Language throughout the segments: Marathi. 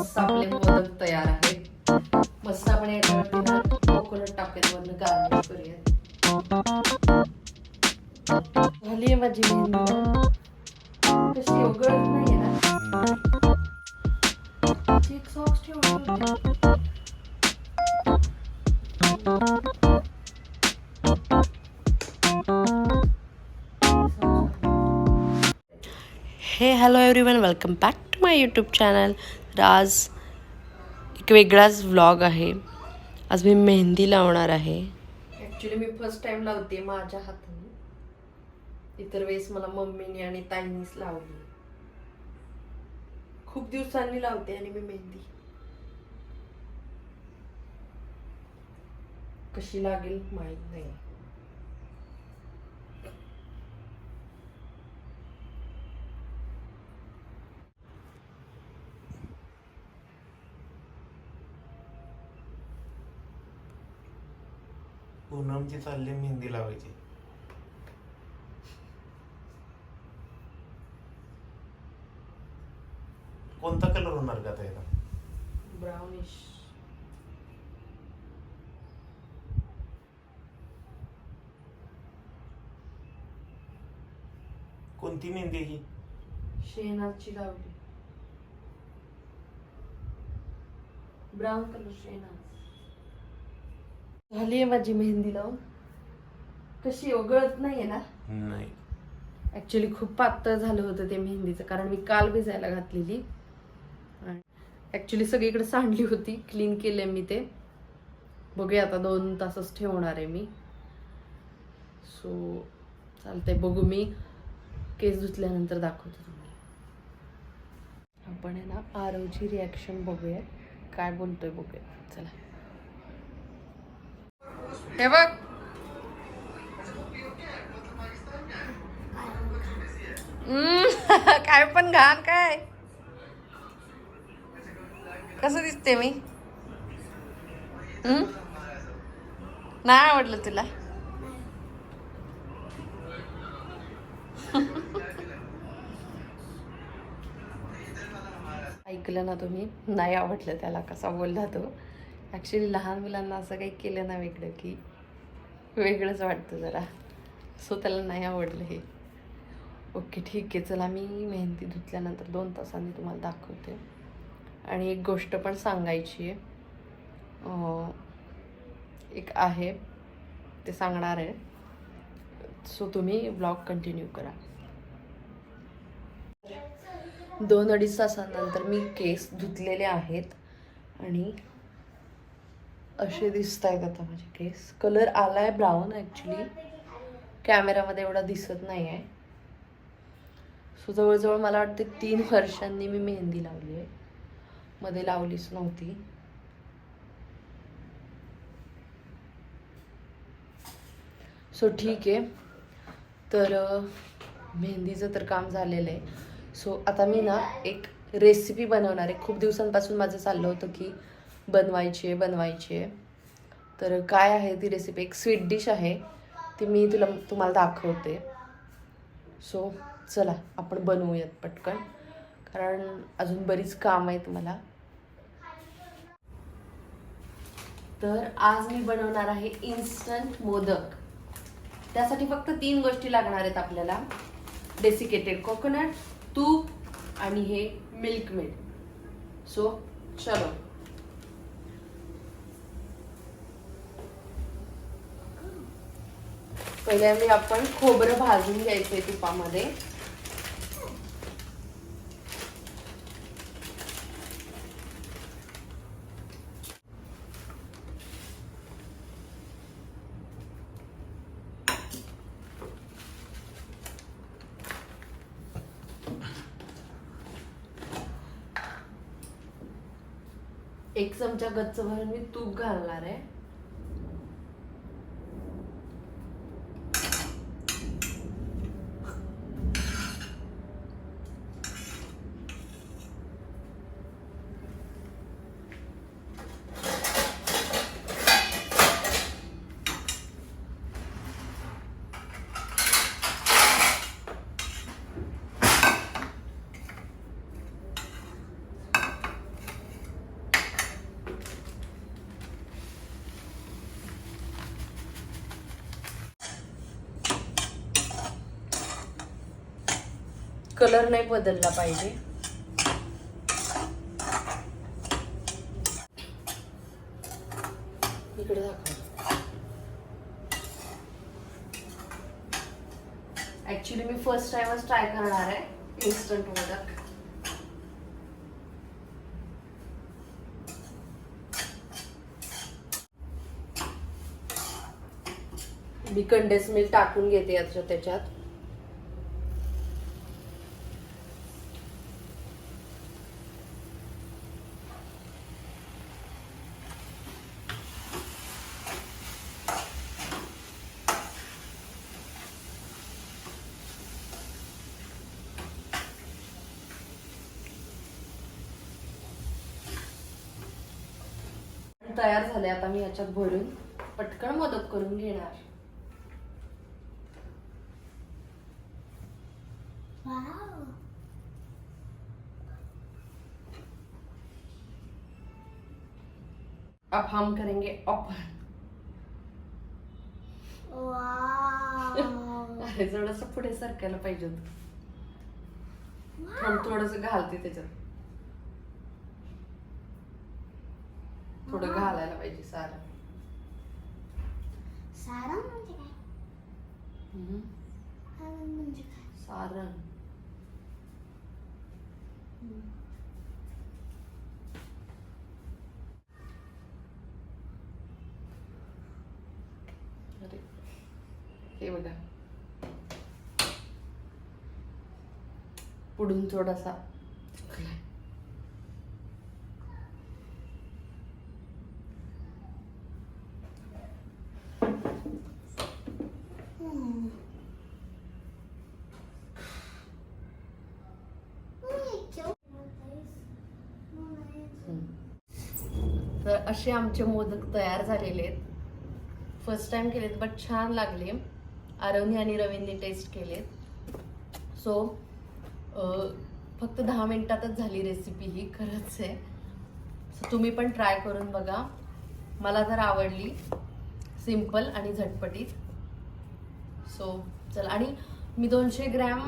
मस्त आपले मोदक तयार आहेत. मस्त आपण याच्यावरती कोकोनट टाकूयात वरनं गार्निश करूयात. झाली आहे माझी कशी उघडत नाही ना. एक सॉक्स ठेवली हे hello everyone welcome back to my YouTube channel तर आज एक वेगळाच व्लॉग आहे. आज मी मेहंदी लावणार आहे. ॲक्च्युली मी फर्स्ट टाइम लावते माझ्या हाताने. इतर वेळेस मला मम्मीने आणि ताईनीच लावली. खूप दिवसांनी लावते आणि मी मेहंदी. कशी लागेल माहीत नाही. पूनमची चालली मेहंदी लावायची. कोणता कलर होणार का त्याला ब्राउनिश कोणती मेहंदी ही? शेणाची लावली. ब्राऊन कलर शेणाच. झाली आहे माझी मेहंदी लावून. कशी ओघळत नाहीये ना? नाही. ऍक्च्युली खूप पातळ झालं होतं ते मेहंदीचं कारण मी काल भिजायला घातलेली. ऍक्च्युली सगळीकडे सांडली होती क्लीन केले मी ते. बघूया आता दोन तासच ठेवणार आहे मी. सो चालतंय बघू मी. केस धुतल्यानंतर दाखवते तुम्ही आपण आहे ना आरवची रिॲक्शन बघूया काय बोलतोय बघूया चला. हे बघ. काय पण घाण काय. कसं दिसते मी? नाही आवडलं तुला. ऐकलं ना तुम्ही? नाही आवडलं त्याला कसा बोलला तो. ॲक्च्युली लहान मुलांना असं काही केलं ना वेगळं की वेगळंच वाटतं जरा. सो त्याला नाही आवडलं हे. ओके ठीक आहे. चला मी मेहंदी धुतल्यानंतर दोन तासांनी तुम्हाला दाखवते. आणि एक गोष्ट पण सांगायची आहे. एक आहे ते सांगणार आहे. सो तुम्ही ब्लॉग कंटिन्यू करा. दोन अडीच तासानंतर मी केस धुतलेले आहेत. आणि असे दिसत आहेत आता माझे केस. कलर आला आहे ब्राऊन ॲक्च्युली कॅमेरामध्ये एवढा दिसत नाही आहे सो जवळजवळ मला वाटते तीन वर्षांनी मी मेहंदी लावली आहे. मध्ये लावलीच नव्हती. सो ठीक आहे. तर मेहंदीचं तर काम झालेलं आहे. सो आता मी ना एक रेसिपी बनवणार आहे. खूप दिवसांपासून माझं चाललं होतं की बनवायची आहे बनवायची. आहे तर काय आहे ती रेसिपी एक स्वीट डिश आहे. ती मी तुला तुम्हाला दाखवते. सो चला आपण बनवूयात पटकन. कारण अजून बरीच काम आहेत मला तर आज मी बनवणार आहे इन्स्टंट मोदक. त्यासाठी फक्त तीन गोष्टी लागणार आहेत आपल्याला. डेसिकेटेड कोकोनट तूप आणि हे मिल्क मेड सो चलो. पहिल्या मी आपण खोबरं भाजून घ्यायचंय तुपामध्ये. एक चमचा गच्च भरून मी तूप घालणार आहे. कलर नाही बदलला पाहिजे. इकडे दाखव. ऍक्च्युली मी फर्स्ट टाइमच ट्राय करणार आहे इन्स्टंट मोदक मी कंडेन्स मिल्क टाकून घेते याच्या त्याच्यात. तयार झाले आता मी याच्यात भरून. पटकन मदत करून घेणार. अब हम करेंगे ओपन. अरे थोडस पुढे सरकायला पाहिजे होतं थोडस घालते त्याच्यात. थोडं घालायला पाहिजे सारं. सारण म्हणजे काय? हम्म. सारण म्हणजे काय? सारण अरे हे बघा. पुढून थोडासा. तर असे आमचे मोदक तयार झालेले आहेत. फर्स्ट टाइम केलेत बट छान लागले. आरवनी आणि रवींनी टेस्ट केलेत. सो फक्त दहा मिनटातच झाली रेसिपी ही खरंच आहे. सो तुम्ही पण ट्राय करून बघा. मला तर आवडली सिंपल आणि झटपटीत. सो चला. आणि मी दोनशे ग्रॅम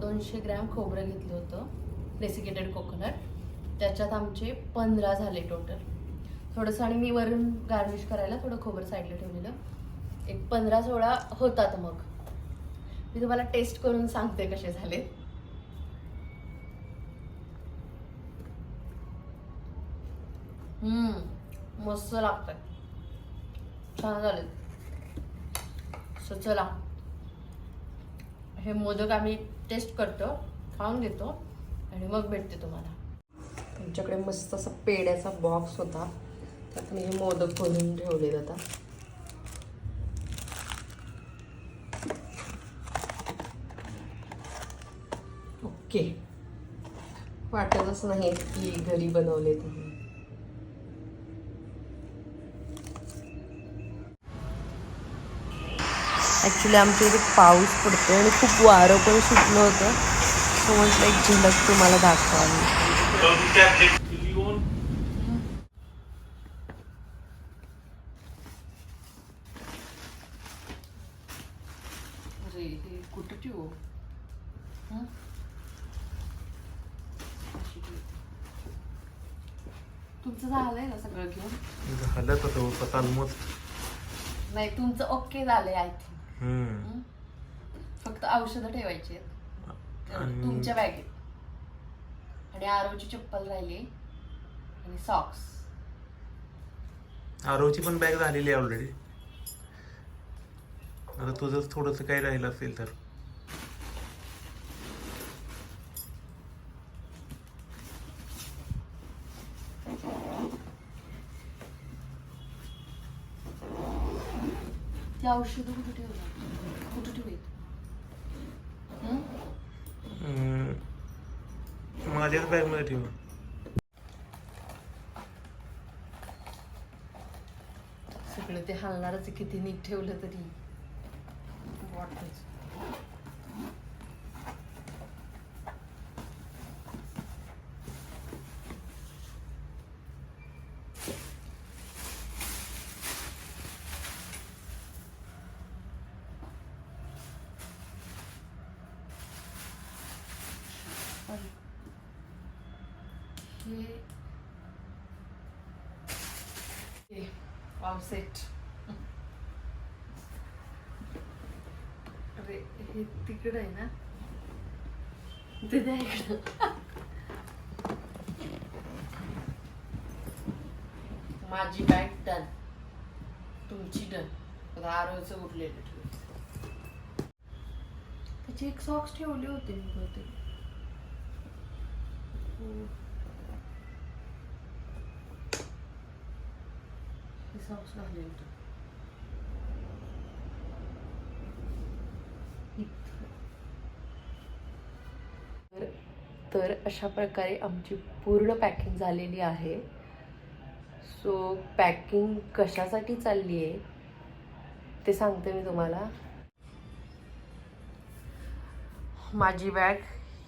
दोनशे ग्रॅम खोबरं घेतलं होतं. डेसिकेटेड कोकोनट त्याच्यात आमचे पंधरा झाले टोटल थोडंसं आणि मी वरून गार्निश करायला थोडं खोबरं साईडला ठेवलेलं. एक पंधरा सोळा होतात मग. मी तुम्हाला टेस्ट करून सांगते कसे झाले. हम्म मस्त लागतात छान झाले सो चला. हे मोदक आम्ही टेस्ट करतो खाऊन घेतो आणि मग भेटते तुम्हाला. तुमच्याकडे मस्त असा पेड्याचा बॉक्स होता. त्यात मी हे मोदक भरून ठेवले आता. ओके. वाटतच नाही की घरी बनवले तुम्ही ॲक्च्युली आमच्या इथे पाऊस पडतोय आणि खूप वारं पण सुटलं होतं. सो म्हटलं एक झलक तुम्हाला दाखवावी अरे हे कुठं ठेवू हं? अशी ठेवू. तुमचं झालंय ना सगळं घेऊन झालं तर जवळपास ऑलमोस्ट नाही तुमचं ओके झालंय आय थिंक हम्म. फक्त औषधं ठेवायची आहेत. आणि- तुमच्या बॅगेत आणि आरोची चप्पल राहिली. आणि सॉक्स आरोची पण बॅग झालेली आहे ऑलरेडी आता तुझं थोडंसं काही राहिलं असेल तर. ती औषधं कुठे ठेवलं? कुठे ठेवत हम्म. माझ्याच बॅगमध्ये ठेव. सगळं ते हलणारच किती नीट ठेवलं तरी. वाटतंच. ऑफसेट अरे हे तिकडं आहे ना? ते द्या इकडं. माझी बॅग डन. तुमची डन. आरोचं उरलेलं ठेव त्याची एक सॉक्स ठेवले होते मी बहुतेक. हो. सॉक्स घालले तर तर अशा प्रकारे आमची पूर्ण पॅकिंग झालेली आहे. सो पॅकिंग कशासाठी चालली आहे ते सांगते मी तुम्हाला. माझी बॅग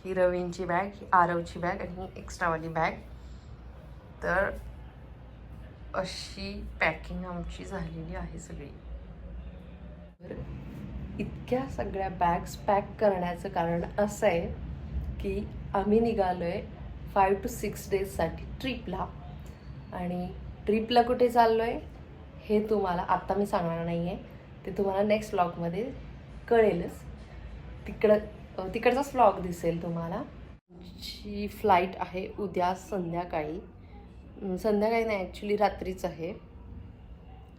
ही रवींची बॅग ही आरवची बॅग आणि ही एक्स्ट्रावाली बॅग तर अशी पॅकिंग आमची झालेली आहे सगळी. इतक्या सगळ्या बॅग्स पॅक करण्याचं कारण असं आहे की आम्ही निघालो आहे फाईव्ह टू सिक्स डेजसाठी ट्रिपला आणि ट्रिपला कुठे चाललो आहे हे तुम्हाला आत्ता मी सांगणार नाही आहे ते तुम्हाला नेक्स्ट व्लॉगमध्ये कळेलच. तिकडं तिकडचाच व्लॉग दिसेल तुम्हाला. जी फ्लाईट आहे उद्या संध्याकाळी. संध्याकाळी नाही ॲक्च्युली रात्रीच आहे.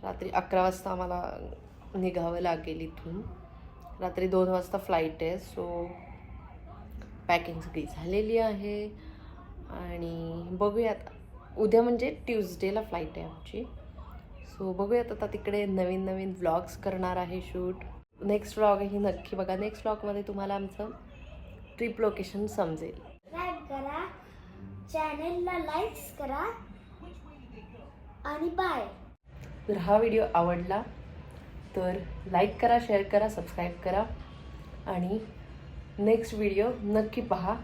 रात्री अकरा वाजता आम्हाला निघावं लागेल इथून. रात्री दोन वाजता फ्लाईट आहे सो पॅकिंग सगळी झालेली आहे. आणि बघूयात उद्या म्हणजे ट्युजडेला फ्लाईट आहे आमची. सो बघूयात आता तिकडे नवीन नवीन व्लॉग्स करणार आहे शूट नेक्स्ट व्लॉगही नक्की बघा. नेक्स्ट व्लॉगमध्ये तुम्हाला आमचं ट्रिप लोकेशन समजेल. करा. चॅनेलला लाईक्स करा. आणि बाय जर हा व्हिडिओ आवडला तर लाईक करा शेअर करा सबस्क्राईब करा. आणि नेक्स्ट व्हिडिओ नक्की पहा.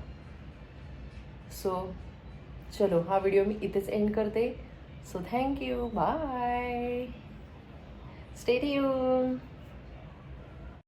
सो चलो हा व्हिडिओ मी इथेच एंड करते. So thank you bye stadium